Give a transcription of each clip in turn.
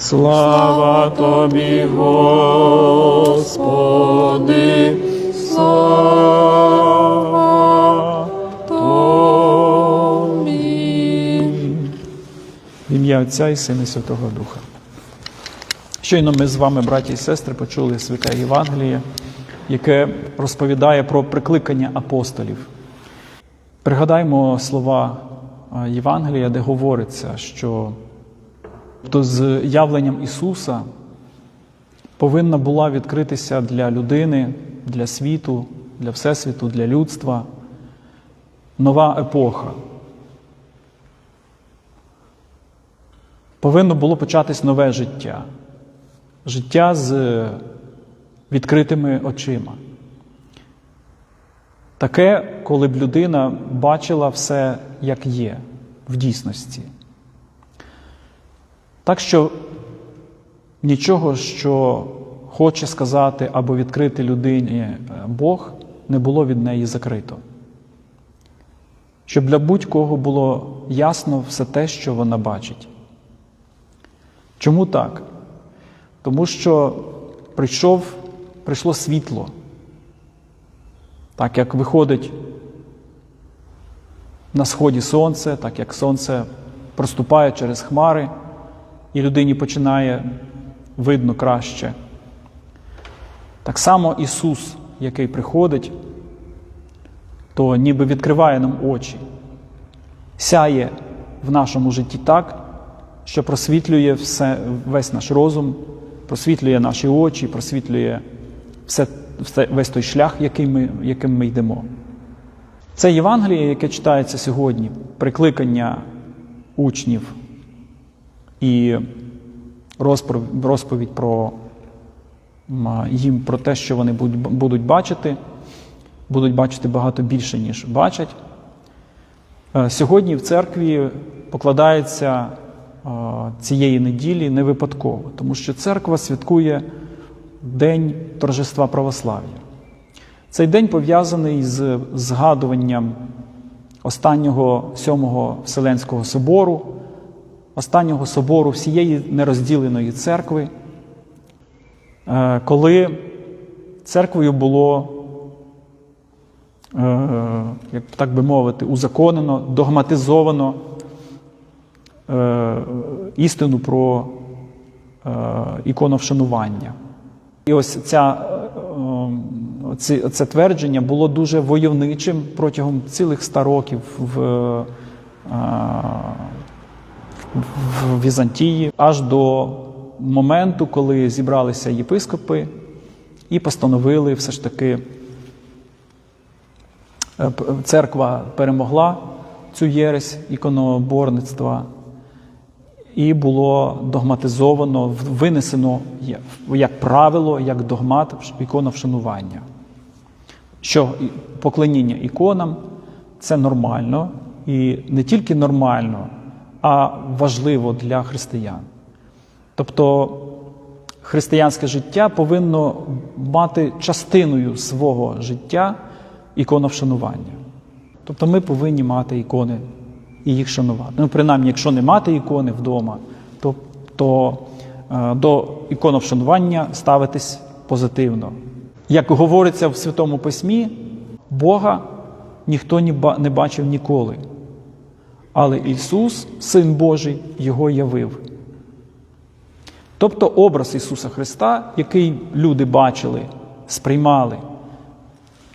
Слава тобі, Господи, слава тобі. Ім'я Отця і Сина Святого Духа. Щойно ми з вами, браті і сестри, почули святе Євангеліє, яке розповідає про прикликання апостолів. Пригадаймо слова Євангелія, де говориться, що то з явленням Ісуса повинна була відкритися для людини, для світу, для Всесвіту, для людства нова епоха. Повинно було початись нове життя. Життя з відкритими очима. Таке, коли б людина бачила все, як є, в дійсності. Так що нічого, що хоче сказати або відкрити людині е, Бог, не було від неї закрито. Щоб для будь-кого було ясно все те, що вона бачить. Чому так? Тому що прийшов, прийшло світло. Так як виходить на сході сонце, так як сонце проступає через хмари, і людині починає видно краще. Так само Ісус, який приходить, то ніби відкриває нам очі, сяє в нашому житті так, що просвітлює все, весь наш розум, просвітлює наші очі, просвітлює все, все, весь той шлях, який ми, яким ми йдемо. Це Євангеліє, яке читається сьогодні, прикликання учнів і розповідь про їм про те, що вони будуть, бачити, будуть бачити багато більше, ніж бачать. Е, Сьогодні в церкві покладається е, цієї неділі не випадково, тому що церква святкує День торжества православ'я. Цей день пов'язаний з згадуванням останнього сьомого Вселенського собору, останнього собору всієї нерозділеної церкви, е, коли церквою було, е, як так би мовити, узаконено, догматизовано е, істину про іконовшанування. І ось ця, це твердження було дуже войовничим протягом цілих ста років в, в Візантії, аж до моменту, коли зібралися єпископи і постановили все ж таки, е, церква перемогла цю єресь іконоборництва і було догматизовано, винесено як правило, як догмат іконовшанування. Що поклоніння іконам це нормально, і не тільки нормально, а важливо для християн. Тобто християнське життя повинно мати частиною свого життя іконовшанування. Тобто ми повинні мати ікони і їх шанувати. Ну, принаймні, якщо не мати ікони вдома, то, то е, до іконовшанування ставитись позитивно. Як говориться в Святому Письмі, Бога ніхто не бачив ніколи. Але Ісус, Син Божий, Його явив. Тобто образ Ісуса Христа, який люди бачили, сприймали,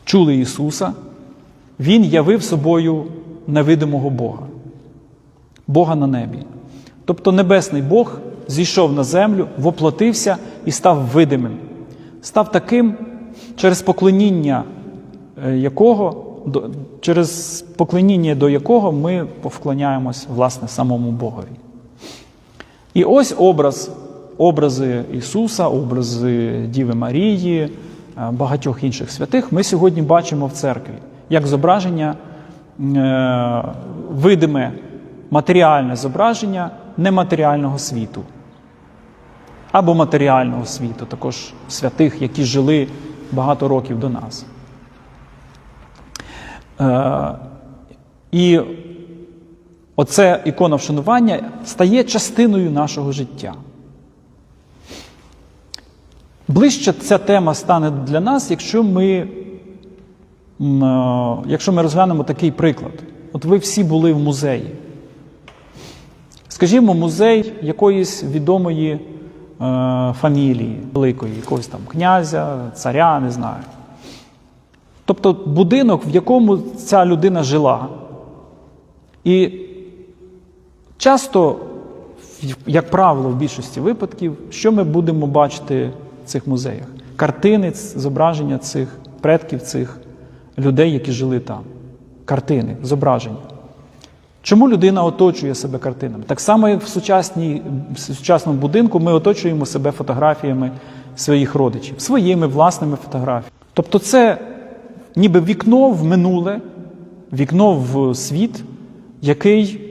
чули Ісуса, Він явив собою невидимого Бога, Бога на небі. Тобто Небесний Бог зійшов на землю, воплотився і став видимим, став таким, через поклоніння е, якого, через поклоніння до якого ми повклоняємось власне самому Богові. І ось образ, образи Ісуса, образи Діви Марії, е, багатьох інших святих ми сьогодні бачимо в церкві як зображення, е, видиме матеріальне зображення нематеріального світу. Або матеріального світу, також святих, які жили багато років до нас. Е, І оце ікона вшанування стає частиною нашого життя. Ближче ця тема стане для нас, якщо ми, е, якщо ми розглянемо такий приклад. От ви всі були в музеї. Скажімо, музей якоїсь відомої е, фамілії, великої, якогось там князя, царя, не знаю. Тобто будинок, в якому ця людина жила. І часто, як правило, в більшості випадків, що ми будемо бачити в цих музеях? Картини, зображення цих предків, цих людей, які жили там. Картини, зображення. Чому людина оточує себе картинами? Так само, як в, сучасній, в сучасному будинку ми оточуємо себе фотографіями своїх родичів, своїми власними фотографіями. Тобто, це ніби вікно в минуле, вікно в світ, який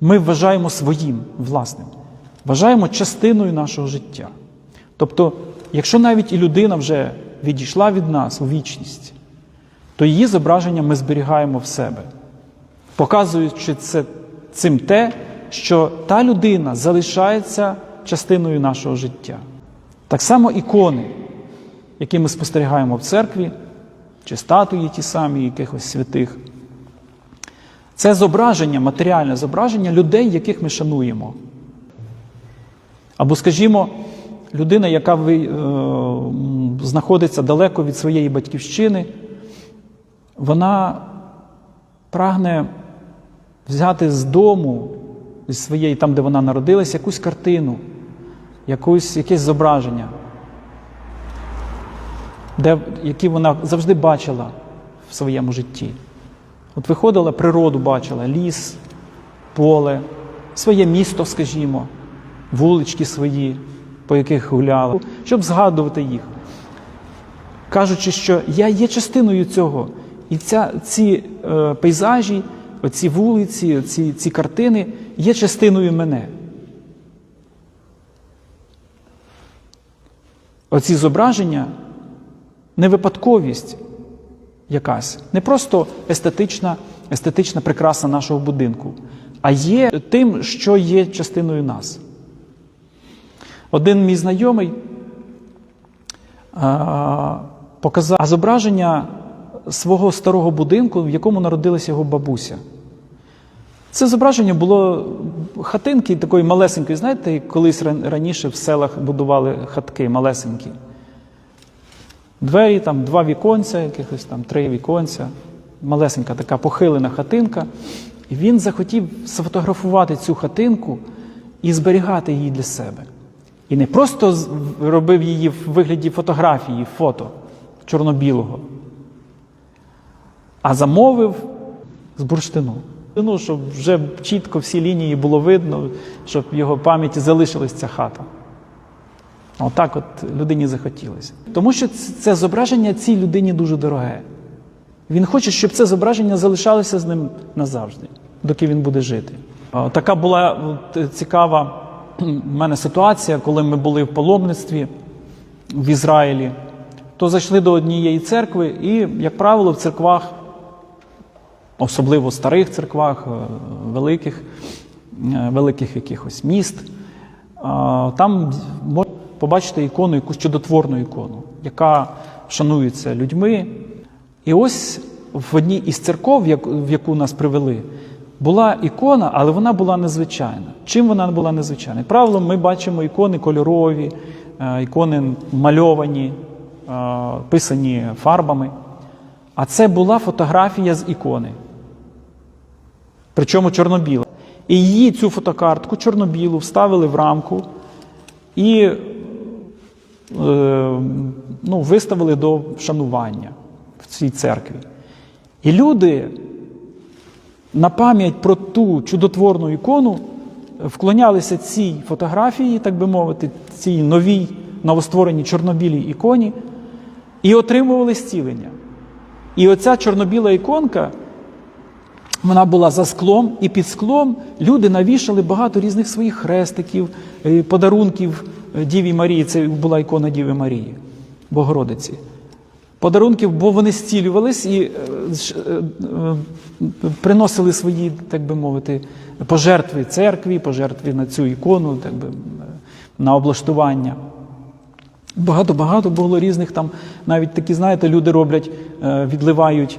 ми вважаємо своїм власним, вважаємо частиною нашого життя. Тобто, якщо навіть і людина вже відійшла від нас у вічність, то її зображення ми зберігаємо в себе, показуючи це, цим те, що та людина залишається частиною нашого життя. Так само ікони, які ми спостерігаємо в церкві, чи статуї ті самі якихось святих. Це зображення, матеріальне зображення людей, яких ми шануємо. Або, скажімо, людина, яка ви, е, знаходиться далеко від своєї батьківщини, вона прагне взяти з дому, зі своєї, там, де вона народилась, якусь картину, якусь, якесь зображення, де, які вона завжди бачила в своєму житті. От виходила, природу бачила, ліс, поле, своє місто, скажімо, вулички свої, по яких гуляла, щоб згадувати їх. Кажучи, що я є частиною цього. І ця, ці е, пейзажі, оці вулиці, ці, ці картини є частиною мене. Оці зображення не випадковість якась, не просто естетична, естетична прикраса нашого будинку, а є тим, що є частиною нас. Один мій знайомий а, показав зображення свого старого будинку, в якому народилася його бабуся. Це зображення було хатинки такої малесенької, знаєте, колись раніше в селах будували хатки малесенькі. Двері, там два віконця, якихось там три віконця, малесенька така похилена хатинка. І він захотів сфотографувати цю хатинку і зберігати її для себе. І не просто робив її в вигляді фотографії, фото чорно-білого, а замовив з бурштину. Ну, щоб вже чітко всі лінії було видно, щоб в його пам'яті залишилась ця хата. Отак от людині захотілося. Тому що це зображення цій людині дуже дороге. Він хоче, щоб це зображення залишалося з ним назавжди, доки він буде жити. Така була цікава в мене ситуація, коли ми були в паломництві в Ізраїлі, то зайшли до однієї церкви, і, як правило, в церквах, особливо в старих церквах, е, великих, е, великих якихось міст, там можна побачити ікону, якусь чудотворну ікону, яка шанується людьми. І ось в одній із церков, в яку нас привели, була ікона, але вона була незвичайна. Чим вона була незвичайна? Як правило, ми бачимо ікони кольорові, е, ікони мальовані, е, писані фарбами. А це була фотографія з ікони. Причому чорно-біла. І її цю фотокартку чорно-білу вставили в рамку і ну, виставили до вшанування в цій церкві. І люди на пам'ять про ту чудотворну ікону вклонялися цій фотографії, так би мовити, цій новій новоствореній чорнобілій іконі, і отримували зцілення. І оця чорнобіла іконка, вона була за склом, і під склом люди навішали багато різних своїх хрестиків, е, подарунків е, Діві Марії. Це була ікона Діви Марії, Богородиці. Подарунків, бо вони зцілювались і е, е, е, приносили свої, так би мовити, пожертви церкві, пожертви на цю ікону, так би, е, на облаштування. Багато-багато було різних там, навіть такі, знаєте, люди роблять, е, відливають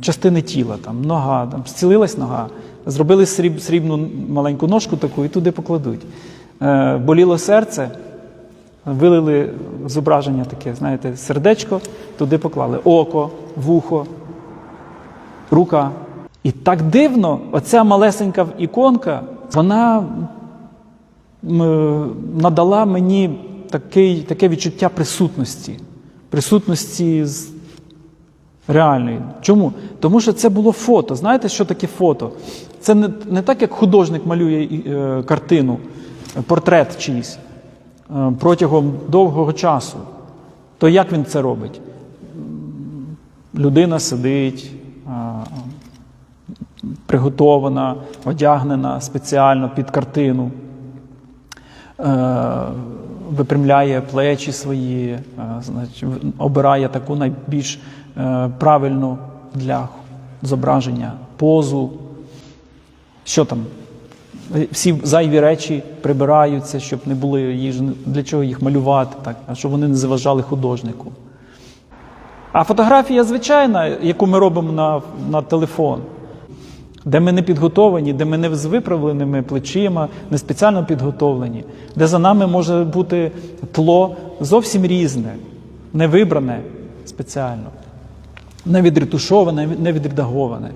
частини тіла, там, нога, там, зцілилась нога, зробили сріб, срібну маленьку ножку таку і туди покладуть. Е, боліло серце, вилили зображення таке, знаєте, сердечко, туди поклали око, вухо, рука. І так дивно, оця малесенька іконка, вона надала мені такий, таке відчуття присутності, присутності з реальної. Чому? Тому що це було фото. Знаєте, що таке фото? Це не, не так, як художник малює е, картину, е, портрет чийсь е, протягом довгого часу. То як він це робить? Людина сидить, е, приготована, одягнена спеціально під картину, е, випрямляє плечі свої, обирає таку найбільш правильну для зображення позу. Що там? Всі зайві речі прибираються, щоб не були ж- для чого їх малювати, так, а щоб вони не заважали художнику. А фотографія звичайна, яку ми робимо на, на телефон, де ми не підготовлені, де ми не з виправленими плечима, не спеціально підготовлені, де за нами може бути тло зовсім різне, не вибране спеціально, не відретушоване, не відредаговане.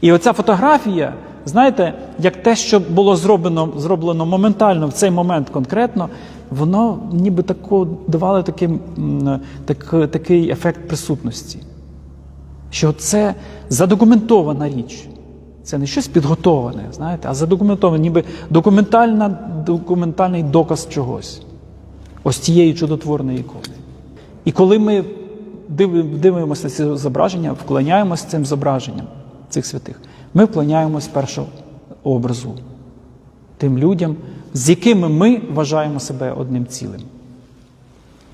І оця фотографія, знаєте, як те, що було зроблено, зроблено моментально в цей момент конкретно, воно ніби тако давало таким, так, такий ефект присутності. Що це задокументована річ. Це не щось підготоване, знаєте, а задокументоване, ніби документальна, документальний доказ чогось. Ось цієї чудотворної ікони. І коли ми дивимося на ці зображення, вклоняємося цим зображенням цих святих, ми вклоняємось першого образу тим людям, з якими ми вважаємо себе одним цілим.